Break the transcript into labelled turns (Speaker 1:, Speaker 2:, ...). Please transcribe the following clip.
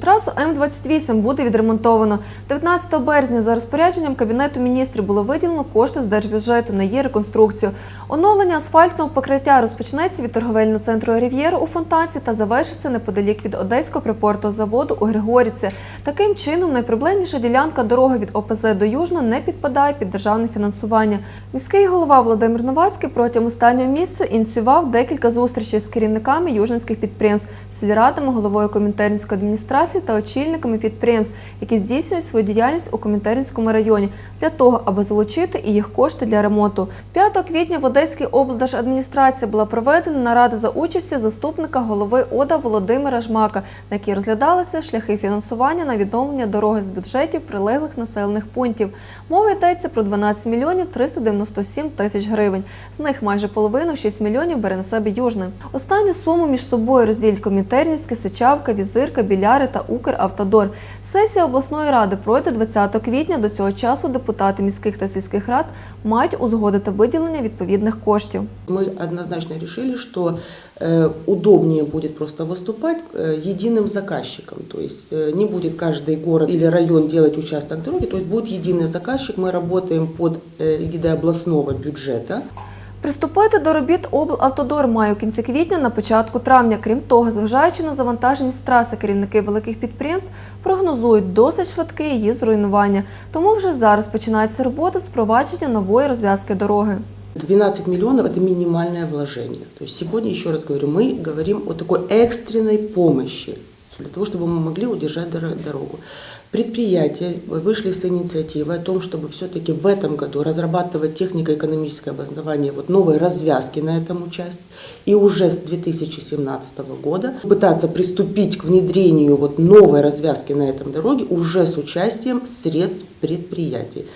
Speaker 1: Трасу М28 буде відремонтовано. 19 березня за розпорядженням Кабінету міністрів було виділено кошти з держбюджету на її реконструкцію. Оновлення асфальтного покриття розпочнеться від торговельного центру Рів'єра у Фонтанці та завершиться неподалік від Одеського припортового заводу у Григорівці. Таким чином, найпроблемніша ділянка дороги від ОПЗ до Южного не підпадає під державне фінансування. Міський голова Володимир Новацький протягом останнього місяця ініціював декілька зустрічей з керівниками южинських підприємств, сільрадами, головою Комінтернської адміністрації та очільниками підприємств, які здійснюють свою діяльність у Комінтернському районі, для того, аби залучити і їх кошти для ремонту. 5 квітня в Одеській облдержадміністрації була проведена нарада за участі заступника голови ОДА Володимира Жмака, на якій розглядалися шляхи фінансування на відновлення дороги з бюджетів прилеглих населених пунктів. Мова йдеться про 12 мільйонів 397 тисяч гривень. З них майже половину 6 мільйонів бере на себе Южне. Останню суму між собою розділять Комінтернівське, Сичавка, Візирка, Біляри та Укравтодор. Сесія обласної ради пройде 20 квітня. До цього часу депутати міських та сільських рад мають узгодити виділення відповідних коштів.
Speaker 2: Мы однозначно решили, что э, удобнее будет просто выступать э, единым заказчиком. То есть э, не будет каждый город или район делать участок дороги, то есть будет единый заказчик. Мы работаем под э, эгидой областного бюджета.
Speaker 1: Приступити до робіт облавтодор має у кінці квітня на початку травня. Крім того, зважаючи на завантаженість траси, керівники великих підприємств прогнозують досить швидке її зруйнування. Тому вже зараз починається робота з впровадження нової розв'язки дороги.
Speaker 2: 12 миллионов – это минимальное вложение. То есть сегодня, еще раз говорю, мы говорим о такой экстренной помощи для того, чтобы мы могли удержать доро- дорогу. Предприятия вышли с инициативой о том, чтобы все-таки в этом году разрабатывать технико-экономическое обоснование вот новой развязки на этом участке. И уже с 2017 года пытаться приступить к внедрению вот новой развязки на этом дороге уже с участием средств предприятий.